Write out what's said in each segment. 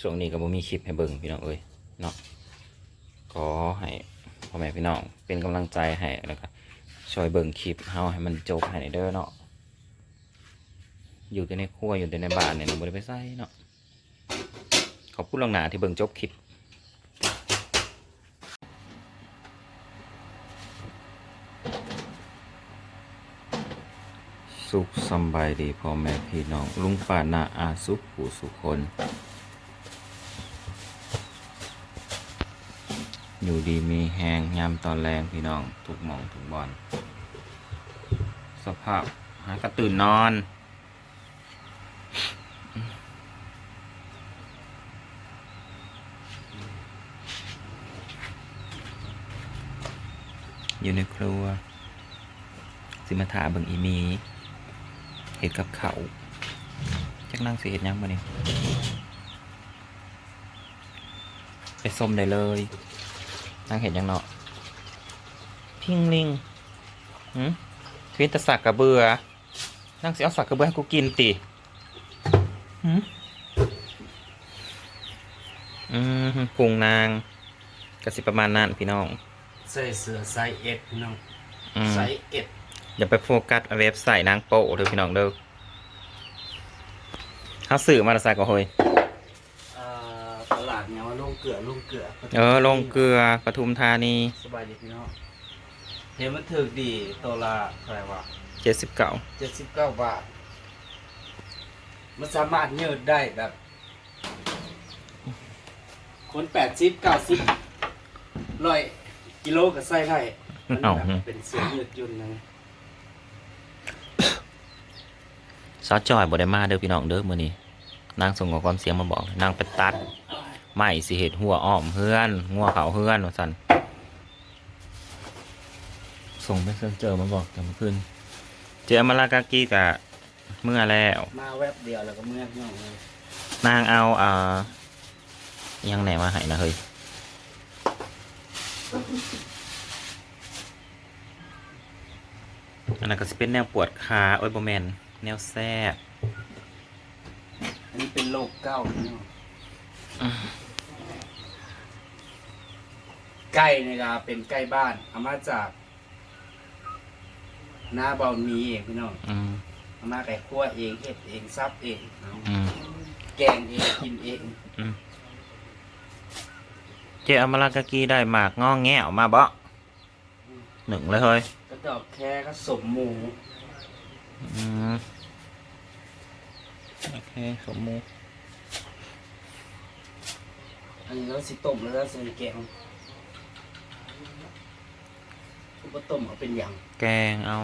ช่วงนี้ก็บ่มีคลิปให้เบิ่งพี่น้องเอ้ยเนาะขอให้พ่อแม่พี่น้องเป็นกำลังใจให้แล้วก็ช่วยเบิ่งคลิปเฮาให้มันจบให้ได้เด้อเนาะอยู่แต่ในครัวอยู่แต่ในบ้านเนี่ยบ่ได้ไปใส่เนาะขอบคุณล่วงหนาที่เบิ่งจบคลิปสุขสบายดีพ่อแม่พี่น้องลุงป้านาอาสุขผู้สุขคน อยู่ดีมีแหงยามตอนแรงพี่น้องทุกหมองทุกบอลสภาพหากระตื่นนอนอยู่ในครัว สิมาถาเบิ่งอีมีเห็ดกับเขาจักนั่งสิเห็ดยังมาเนี่ยไปส้มได้เลย นั่งเห็ดหยังเนาะพิงลิงหืมทวินแตะสักกระเบือนั่งสิเอาสักกระเบือให้กูกินติหืมอืมพุงนางกระสิประมาณนั้นพี่น้องใส่เสื้อไซส์เอ็ดพี่น้องอืมไซส์เอ็ดอย่าไปโฟกัสเว็บไซต์นางโป๊ะเด้อพี่น้องเด้อเขาสื่อมาแล้วใส่ก็เฮ้ยอ่าตลาด เนี่ยว่าลงเกลือลงเกลือเออลงเกลือปทุมธานีสบายดีพี่น้องเห็นมันถือดีตัวละเท่าไหร่วะเจ็ดสิบเก้าเจ็ดสิบเก้าบาท มันสามารถยืดได้แบบคนแปดสิบเก้าสิบร้อยกิโลก็ใส่ได้มันแบบเป็นเสื้อยืดหยุ่นนะซอสจอยบ่ได้มาเด้อพี่น้องเด้อมื้อนี้นางส่งขอความเสียงมาบอกนางไปตัด ไม้สิเห็ดหัวอ้อมเฮือนงัวเขาเฮือนว่าซั่นส่งไปเซิร์ฟเจอมาบอกจะมาขึ้นเจอมาลากากีกะเมื่อแล้วมาแวบเดียวแล้วก็เมื่อยพี่น้องเลยนางเอาอ่าอิหยังไหนมาให้นะเฮ้ยอันนั้นก็สิเป็นแนวปวดขาโอ้ยบ่แมนแนวแซ่บอันนี้เป็นโรคเก้าพี่น้อง ไก่เนยครับเป็นไก่บ้านเอามาจากหน้าเบามีเองพี่น้องอืมเอามาไก่คั่วเองเฮ็ดเองซับเองเอาอืมแกงเองกินเองอืมเจอามาลากากีได้หมากงอแงออกมาบ่หนึ่งเลยเฮ้ยก็ดอกแค่ก็สมหมูอืมโอเคสมมู อันนี้เราสิต้มแล้วก็ใส่แกง อุปต้มเอาเป็นอย่างแกงเอา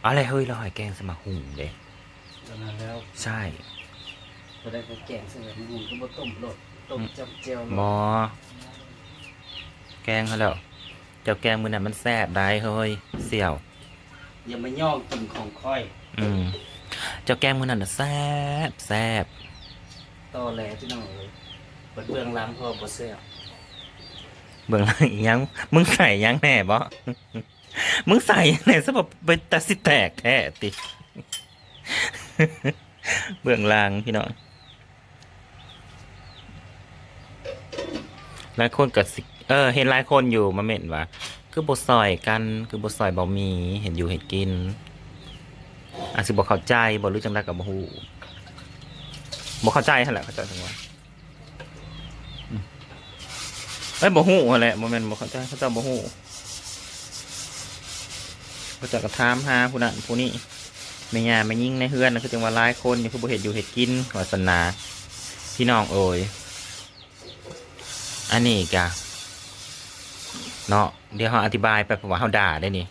เอาอะไรเฮ้ยเราใหอยแกงสมัครหุ่งเด้ตอนนั้นแล้วใช่ก็ได้ก็แกงใส่แบบนี้ก็บ่ต้มรสต้มจับเจียวบอแกงเขาแล้วเจ้าแกงมือนั้นมันแซ่บได้เฮ้ยเสี่ยว อย่ามาย่องกินของค่อย อืมเจ้าแกงมือนั้นน่ะแซ่บแซ่บตอแหลพี่น้องเลยเปิดเบื้องหล้างพอบ่แซ่บ เบิ่งหลังอีหยัง มึงใส่หยังแน่บ่มึงใส่หยังแน่ซะแบบเป็นตาสิแตกแท้ติ เบื้องหล่างพี่น้องหลายคนก็สิเออ เห็นหลายคนอยู่มาเม่นว่าคือบทซอยกันคือบทซอยบ่มีเห็นอยู่เห็นกินอาจสิบ่เข้าใจบ่รู้จังไดกับบ่ฮู้บ่เข้าใจหั่นแหละเข้าใจจังว่าอืม เอ้ยบ่ฮู้หั่นแหละบ่แม่นบ่เข้าใจเขาเจ้าบ่ฮู้เขาจ้าก็ถามหาผู้นั้นผู้นี้แม่ยาแม่ยิ่งในเฮือนนะคือจังว่าหลายคนอยู่คือบ่เฮ็ดอยู่เฮ็ดกินวาสนาพี่น้องเอ้ยอันนี้กะเนาะเดี๋ยวเขาอธิบายไปเพราะว่าเขาด่าได้นี่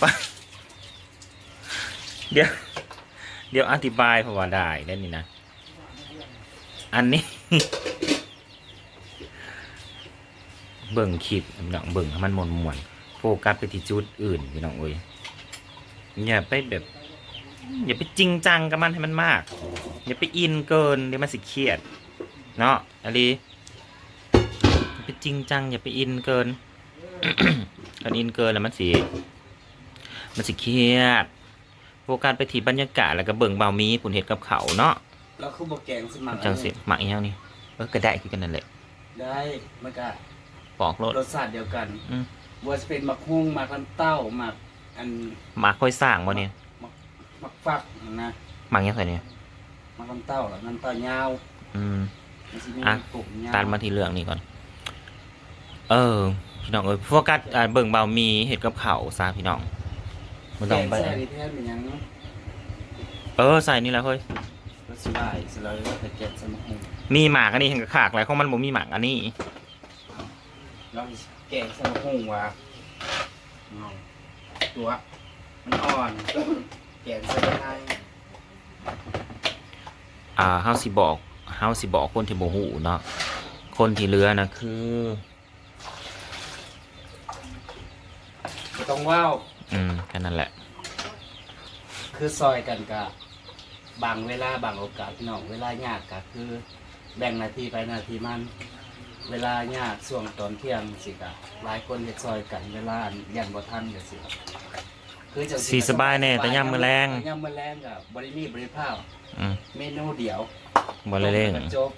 ปเดี๋ยวเดี๋ยวอธิบายเพราะว่าได้ได้นี่นะ อันนี้ เบิ่งคลิปพี่น้องเบิ่งให้มันมวนมวนโฟกัสไปที่จุดอื่นพี่น้องเอ้ยอย่าไปแบบ อย่าไปจริงจังกับมันให้มันมาก อย่าไปอินเกินเดี๋ยวมันสิเครียด เนาะอลีอย่าไปจริงจัง อย่าไปอินเกินกันอินเกินแล้วมันสิมันสิเครียดโฟกัสไปที่บรรยากาศแล้วก็เบิ่งเบามีผุนเห็ดกับเขาเนาะ แล้วคือบอกแกงสมัครจังสิหมักอีหยังนี่เออก็ได้คือกันนั่นแหละได้มันก็ปอกรสรสชาติเดียวกันอืมว่าจะเป็นหมักฮุ้งหมักลำเต้าหมักอันหมักค่อยสร้างบ่เนี่ยหมักฟักนะหมักยังไงเนี่ยหมักลำเต้าหรือลำเต้ายาวอืมมันสิมีอะกลุ่มยาวตัดมาที่เรื่องนี้ก่อน เออพี่น้องเอ้ยโฟกัสอ่าเบิ่งเบามีเห็ดกับเขาวซาพี่น้องมันแกต้องงไปใส่ในแทนเป็นหยังเออใส่นี่แหละเฮ้ยร สได้สลายก็แต่แกงสมักฮุ้งมีหมากอันนี้เห็นกับขากอะไรของมันบ่มีหมากอันนี้ ลองแกงสมักฮุ้งว่าเอาตัว มันอ่อนแกงใส่ได้อ่าเฮาสิบอกเฮาสิบอกคนที่บ่ฮู้เนาะคนที่เหลือนะคือก็ต้องว้าวอืมแค่นั้นแหละ คือซอยกันกะ บางเวลาบางโอกาสพี่น้องเวลายากกะคือ แบ่งหน้าที่ไปหน้าที่มัน เวลายากช่วงตอนเที่ยงสิกะหลายคนเฮ็ดซอยกันเวลายันบ่ทันเดี๋ยวสิคือจังสิสบายแน่แต่ยามมื้อแลง ยามมื้อแรงก็บ่ได้มีบริภาพอืมเมนูเดียว บ่เลยเร่ง จบ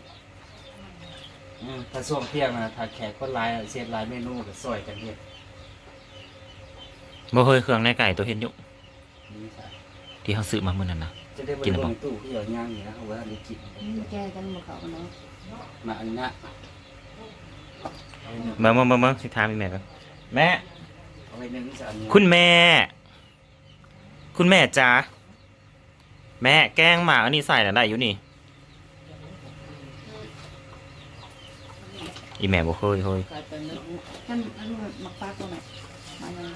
อืมถ้าช่วงเที่ยงนะถ้าแขกคนหลายเสียหลายเมนูก็ซอยกันเฮ็ดบ่เคยเครื่องในไก่ตัวเห็นอยู่นี่ค่ะที่เฮาซื้อมามื้อนั้นนะ จะได้บ่กินได้แล้วบ่เบิ่งตู้ที่เอาย่างนี่นะเอาไว้ให้ได้กินแกกันบ่เขาเนาะมาอันนี้นะเอาไว้หนึ่งเบิ่งเบิ่งเบิ่งเบิ่งสิถามอีแม่ก่อนแม่ เอาไว้หนึ่งจะอันนี้คุณแม่ คุณแม่จ๋าแม่แกงหมาอันนี้ใส่น่ะได้อยู่นี่อีแม่บ่เคยเฮ้ยกลายเป็นท่านอันนี้มักปากตัวไหนมายัง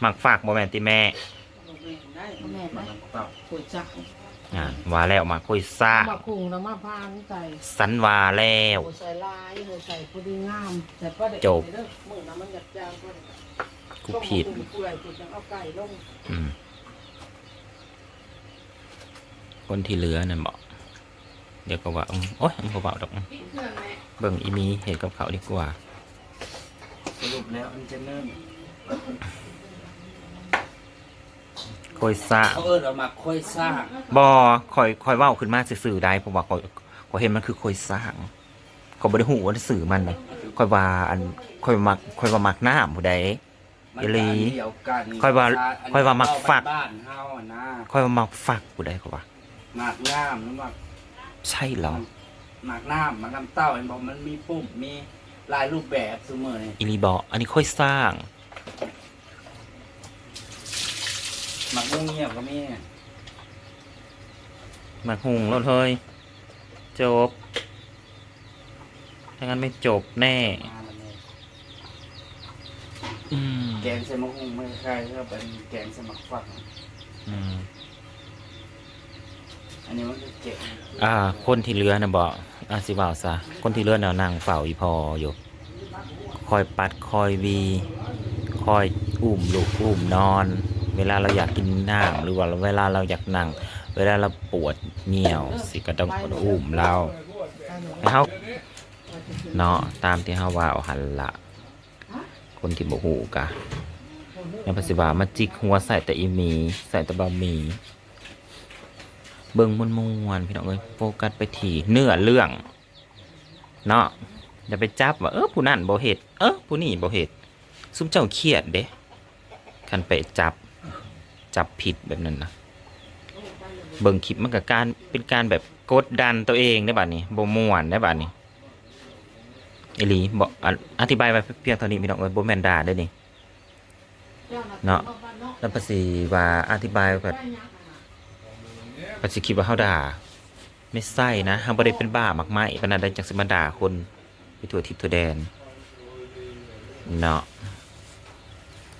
หมักฝากบ่แม่นติแม่ได้ แม่มาได้ทำเปล่าคุยจักอ่าว่าแล้วมาคุยซ่าบักคุงน้ำมาพานใส่สันว่าแล้วโอ้ใส่ลายโอ้ใส่พอดีงามแต่ก็เด็กจบมือน้ำมันหยัดจางก็ได้กูผิดต้มมาคุยคุยจังเอาไก่ลงอืมคนที่เหลือนั่นบอกเดี๋ยวก็ว่าอืมโอ๊ยมันก็เบาดอกอืมพริกเครื่องแม่เบิ่งอีมีเห็ดกับเขาวดีกว่าสรุปแล้วอันจะเนิ่มโคยซ่าเขาเอิ้นเอามาค่อยสร้างบอคอยคอยเว้าขึ้นมาสื่อๆได้เพราะว่าคอยคอยเห็นมันคือโคยสร้างเขาบริหูว่าสื่อมันเลยคอยว่าอันคอยมักคอยว่ามักน้ำผู้ใด มันอีหลีก็อันเดียวกันค่อยว่าอันนี้ค่อยว่ามักฝัก บ้านเฮาอะนะคอยว่ามักฝักผู้ใดเขาว่าหมากงามหรือหมากใช่เหรอหมากน้ำหมากน้ำเต้าเห็นบอกมันมีปุ่มมีหลายรูปแบบเสมอนี่อีลีบอกอันนี้ค่อยสร้าง หมากม่วงเงียบก็มีมักหุงรถเฮ้ยจบ ถ้างั้นไม่จบแน่ มาแล้วเนี่ยอืมแกงใส่มะฮุงไม่คล้ายๆก็เป็นแกงใส่หมักฟัก อืมอันนี้มันคือเก็บอ่า คนที่เหลือนะบอกอ่าสิบ่าวซะ คนที่เหลือน่ะนั่งเฝ้าอีพออยู่ คอยปัดคอยวี คอยอุ้มลูกอุ้มนอน เวลาเราอยากกินน้ำหรือว่าเวลาเราอยากนั่ง เวลาเราปวดเหนียวสิก็ต้องอุ้มเราให้เฮาเนาะตามที่เฮาว่าเอาหันละคนที่บ่ฮู้กะในภาษิว่ามาจิกหัวใส่แต่อีหมีใส่แต่บะหมี่เบิ่งมวนๆพี่น้องเอ้ยโฟกัสไปที่เนื้อเรื่อง เนาะอย่าไปจับว่าเออผู้นั่นบ่เฮ็ดเออผู้นี่บ่เฮ็ดซุ้มเจ้าเครียดเด้คันไปจับ จับผิดแบบนั้นนะเบิ่งคลิปมันก็การเป็นการแบบกดดันตัวเองได้บัดนี้บ่ม่วนได้บัดนี้อีหลีบอะอธิบายไว้เพียงเท่านี้พี่น้องเอ้ยบ่แม่นด่าเด้นี่เนาะแล้วภาษีว่าอธิบายแบบภาษีคิดว่าเฮาด่าไม่ใช่นะเฮาบ่ได้เป็นบ้ามักไม้ปานนั้นได้จังสิมาด่าคนไปทั่วทิศทั่วแดนเนาะ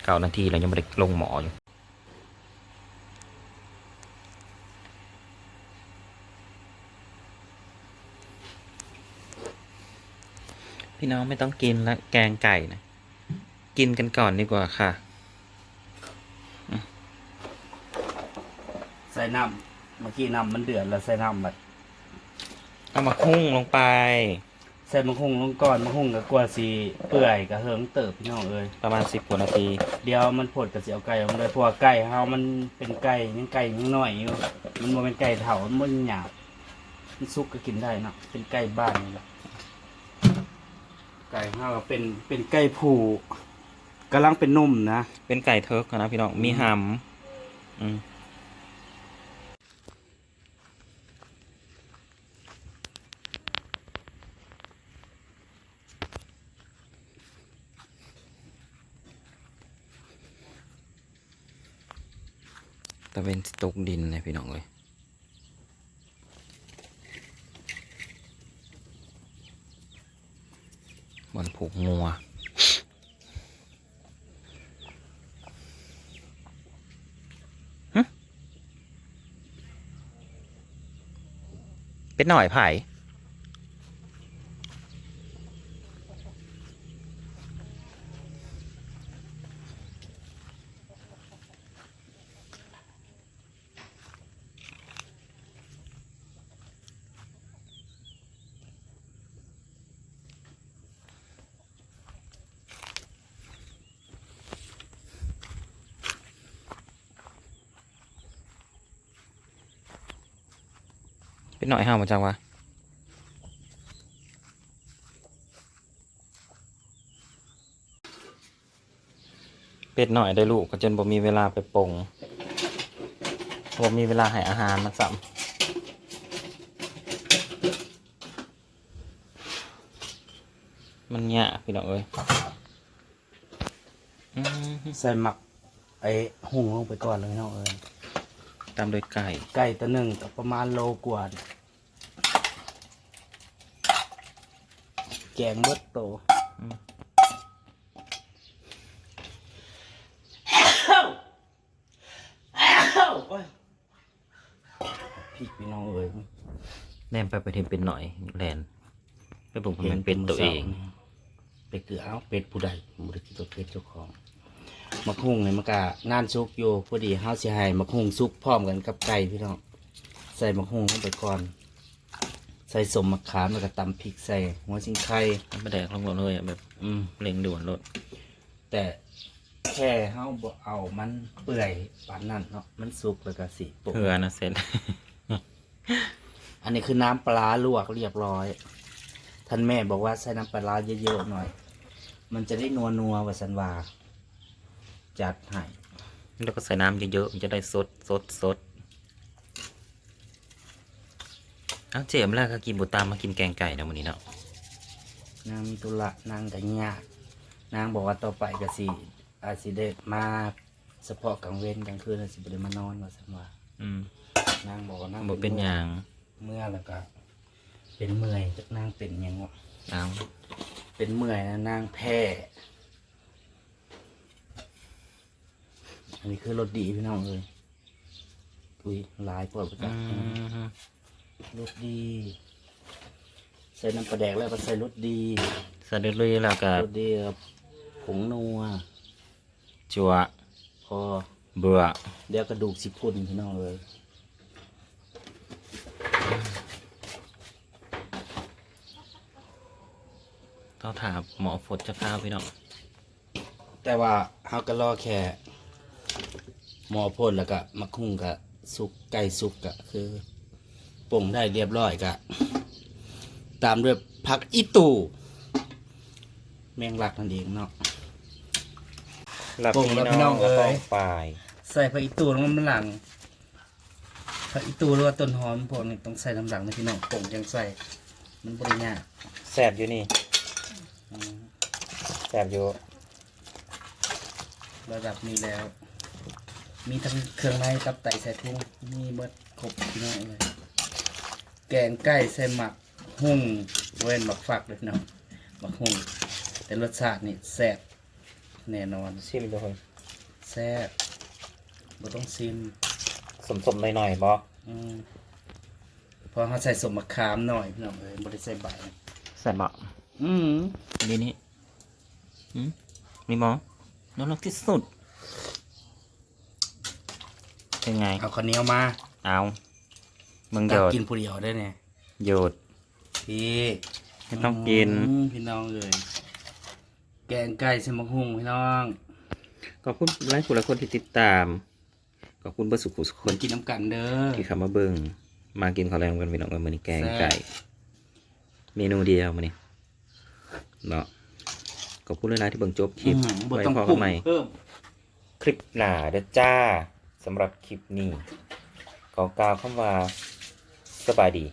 เก้านาทีแล้วยังไม่ได้ลงหมออยู่ พี่น้องไม่ต้องกินละแกงไก่นะ กินกันก่อนดีกว่าค่ะ ใส่น้ำเมื่อกี้น้ำมันเดือดแล้วใส่น้ำแบบเอามาคุ้งลงไป ใส่มะฮุ่งลงก่อนมะฮุ่งก็กลัวสิเปื่อยก็เฮิงเติบพี่น้องเอ้ยประมาณสิบกว่านาทีเดี๋ยวมันผดก็สิเอาไก่ออกมาเลยเพราะว่าไก่เฮามันเป็นไก่ยังไก่ยังน้อยอยู่มันบ่เป็นไก่เฒ่ามันบ่หยาบมันสุกก็กินได้เนาะเป็นไก่บ้านนี่แหละ ไก่เฮาก็เป็นเป็นไก่ผูกำลังเป็นนุ่มนะเป็นไก่เทิร์กนะพี่น้อง มีหำอืมตะเวนสตกดินนะพี่น้องเลย บอนผูกงัวเป็นหน่อยไผ่ เป็นหน่อยห้าวมาจังวะเป็ดหน่อยได้ลูกก็จนบ่มีเวลาไปปลงบ่มีเวลาให้อาหารมันซ้ำมันเนี่ยากพี่น้องเอ้ยอืมใส่หมัก ไอ้หุ่งลงไปก่อนเลยพี่น้องเอ้ยตามโดยไก่ ไก่ตัวหนึ่งก็ประมาณโลกว่าเนี่ยแก งเบิดโตอืมพริกพี่น้องเอ้ยแนมไปไปเทมเป็นหน่อยแลนไปปรุงให้มันเป็นตัวเองเป็ดคือเอาเป็ดผู้ใดบุได้กินตัวเป็ดเจ้าของมะคุงเนี่ยมันก็งานซุกอยู่พอดีเฮาสิให้มะคุงซุกพร้อมกันกับไก่พี่น้องใส่มะคุงลงไปก่อน ใส่สมมะขามแล้วก็ตำพริกใส่หัวชิงไข่มันไม่แดกลงเลยอะแบบอืมเร่งด่วนรถแต่แค่เฮาบ่เอามันเปื่อยปานนั้นเนาะมันสุกแล้วก็สิปกเพื่อนะเสร็จ อันนี้คือน้ำปลาลวกเรียบร้อย ท่านแม่บอกว่าใส่น้ำปลาเยอะๆหน่อย มันจะได้นัวนัวๆว่าสันว่าจัดให้แล้วก็ใส่น้ำเยอะๆมันจะได้สดสดสดเอ้าเจมส์แล้วก็กินบุตามมากินแกงไก่นะวันนี้เนาะนางมีตุละนางกันยากนางบอกว่าต่อไปก็สิอาจสิได้มาเฉพาะกลางเว้นกลางคืนอาจสิบ่ได้มานอนว่าสันว่าอืมนางบอกว่านางบ่เป็นอย่างเมื่อแล้วก็เป็นเมื่อยจักนางเป็นหยังวะเอาเป็นเมื่อยนะนางแพ้อันนี้คือรถดีพี่น้องเลยอุ้ยหลายปวดประอืจักษ์ม รถดี ใส่น้ำปลาแดกแล้วก็ใส่รถดีใส่เรื่อยๆแล้วก็รถดีกับผงนัวจัวพอเบื่อเดี๋ยวกระดูกสิพุ่นพี่น้องเลยต้องถามหมอฝดจะข้าวพี่น้องแต่ว่าเฮาก็รอแค่หมอพ่นแล้วก็มะคุ้งกับสุกไก่สุกก็คือ ป่งได้เรียบร้อยก็ตามด้วยผักอีตูแมงลักนั่นเองเนาะโป่งแล้วพี่น้องเอ้ยฝ่ายใส่ผักอีตูลงน้ำหลังผักอีตูหรือว่าต้นหอมพวกนี้ต้องใส่น้ำหลังนะพี่น้องป่งยังใส่มันบริยากแสบอยู่นี่แสบอยู่ระดับนี้แล้ว มีทั้งเครื่องในตับไตใส่ทุ่งมีเบิดครบพี่น้องเลย แกงไก่ใส่หมักหุ่งเว้นหมักฝักเลยพี่น้องหมักหุ่งแต่รสชาตินี่แซ่บแน่นอนชิมดูคนแซ่บบ่ต้องซิมสมๆหน่อยๆบออืมเพอเขาใส่สมมะขามหน่อยพี่น้องเลยบริใส่ใบแสบบ่อืมดีนี่อืมมีหมอน้องรักที่สุดเป็นไงเอาข้าวเหนียวมาเอา มึงโยตักดกินผู้เดียวได้เนี่ยโยดพี่ไม่ต้องกินอืมพี่น้องเลยแกงไก่ใส่มะฮุ่งพี่น้องขอบคุณหลายคนหลายคนที่ติดตาม ขอบคุณเบอร์สุขุสุขคคนนกินน้ำกันเด้อ ที่เข้ามาเบิ่งมากินข้าวแรงกันพี่น้องกันมื้อนี้แกงแซ่บไก่ เมนูเดียวมื้อนี้เนาะขอบคุณหลายๆที่เบิ่งจบคลิปอื้อหือบ่ไว้ต้องพอปรุกันงใหม่ เพิ่ม คลิปหน้าเด้อจ้าสำหรับคลิปนี้ขอกล่าวคำว่า สบายดี